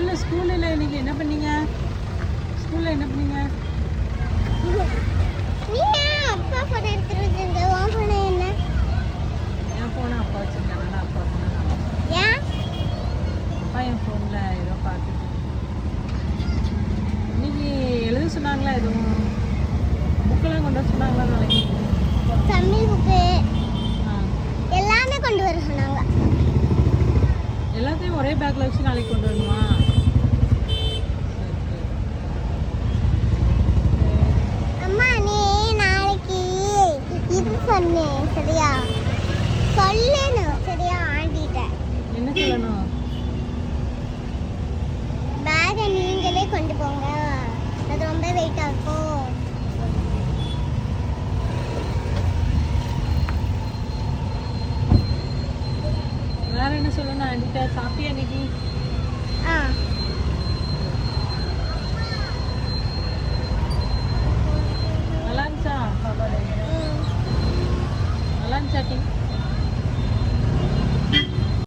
சொல்லு ஸ்கூலில் இன்னைக்கு என்ன பண்ணீங்க? ஸ்கூலில் என்ன பண்ணீங்க? அப்பா போட்டோ எடுத்துட்டு உன் போன என்ன? என் ஃபோனை அப்பா வச்சுருக்காங்க அப்பா ஃபோனை ஏன்? அப்பா என் ஃபோனில் ஏதோ பார்த்து இன்னைக்கு எழுத சொன்னாங்களா எதுவும்? புக்கெல்லாம் கொண்டு வர சொன்னாங்களா நாளைக்கு? தமிழ் புக்கு எல்லாமே கொண்டு வர சொன்னாங்க. எல்லாத்தையும் ஒரே பேக்கில் வச்சு நாளைக்கு கொண்டு வரணுமா? சொன்னேன் சரியா? சொல்லணும் சரியா? ஆண்டிட்ட. என்ன சொல்லணும்? பேகை நீங்களே கொண்டு போங்க. அது ரொம்ப வெயிட்டாக இருக்கும். வேற என்ன சொல்லணும் ஆண்டிட்ட? சாப்பிட்டியா இன்னைக்கு? ஆ. 小婷